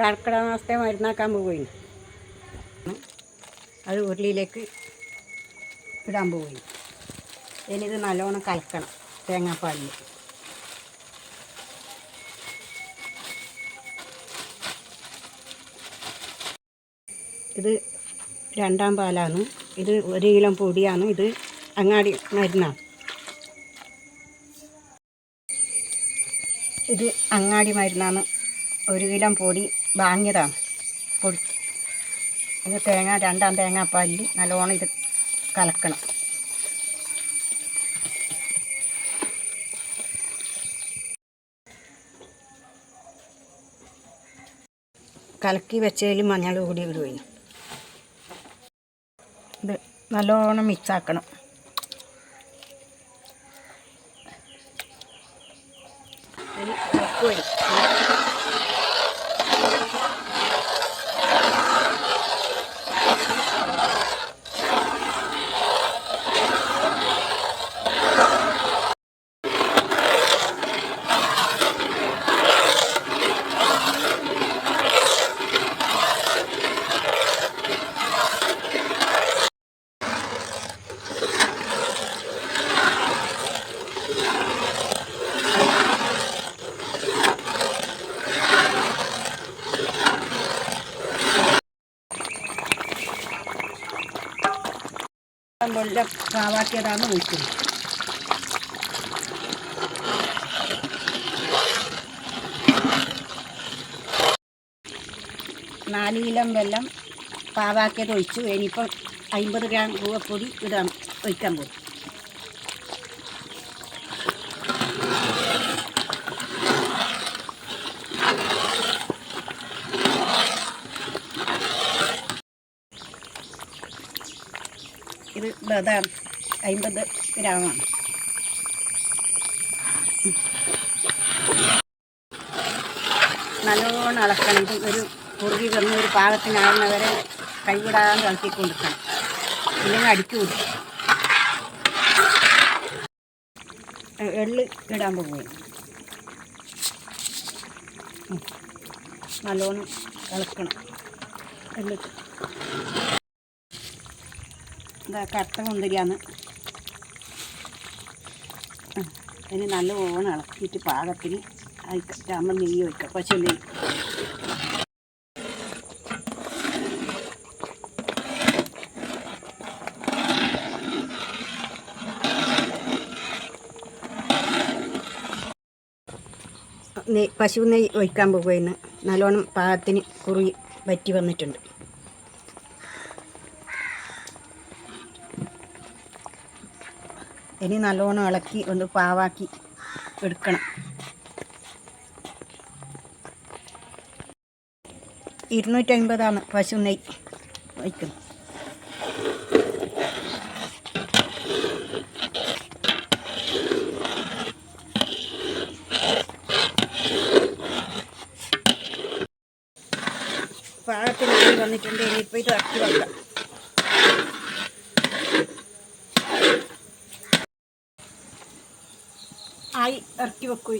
കർക്കിടക മാസത്തെ മരുന്നാക്കാൻ പോയി അത് ഉരുളിയിലേക്ക് ഇടാൻ പോയി ഇനിയിത് നല്ലോണം കലക്കണം തേങ്ങാപ്പാലിൽ ഇത് രണ്ടാം പാലാണ്. ഇത് ഒരു കിലോ പൊടിയാണ്. ഇത് അങ്ങാടി മരുന്നാണ്. ഇത് അങ്ങാടി മരുന്നാണ്. ഒരു കിലോ പൊടി വാങ്ങിയതാണ്. പൊടി. ഇത് തേങ്ങ രണ്ടാം തേങ്ങ പല്ലി നല്ലോണം ഇത് കലക്കണം. കലക്കി വെച്ചതിൽ മഞ്ഞൾ കൂടി ഇടുകയും ഇത് നല്ലോണം മിക്സാക്കണം ഇനി ഉപ്പും വെള്ളം പാവാക്കിയതാണ് ഒഴിക്കുന്നത് നാല് കിലോ വെള്ളം പാവാക്കിയത് ഒഴിച്ചു. ഇനിയിപ്പോൾ അമ്പത് ഗ്രാം രൂപപ്പൊടി ഇടാൻ ഒഴിക്കാൻ പോകും. ഇത് ബദാം അമ്പത് ഗ്രാമാണ്. നല്ലോണം ഇളക്കണം ഇത് ഒരു കുറുകി വന്ന് ഒരു പാകത്തിനാകുന്നവരെ കൈവിടാതെ ഇളക്കി കൊടുക്കണം ഇല്ലെങ്കിൽ അടിച്ചു കൊടുക്കും. എള്ള് ഇടാൻ പോകും നല്ലോണം ഇളക്കണം. എള്ളിട്ട് ഇതാ കട്ട മുന്തിരിയാണ് ഇനി നല്ല ഓണം ഇളക്കിയിട്ട് പാകത്തിന് നമ്മൾ നെയ്യ് വയ്ക്കാം പശു നെയ്യ്. നെയ് പശു നെയ്യ് ഒഴിക്കാൻ പോകുകയെന്ന് നല്ലോണം പാകത്തിന് കുറി വറ്റി വന്നിട്ടുണ്ട്. ഇനി നല്ലോണം ഇളക്കി ഒന്ന് പാവാക്കി എടുക്കണം. ഇരുന്നൂറ്റമ്പതാണ് പശു നെയ് വയ്ക്കുന്നത്. പാകത്തിനായി വന്നിട്ടുണ്ട്. ഇനിയിപ്പോൾ ഇത് ഇറക്കി വെക്കാം. ആയി ഇറക്കി വെക്കൂ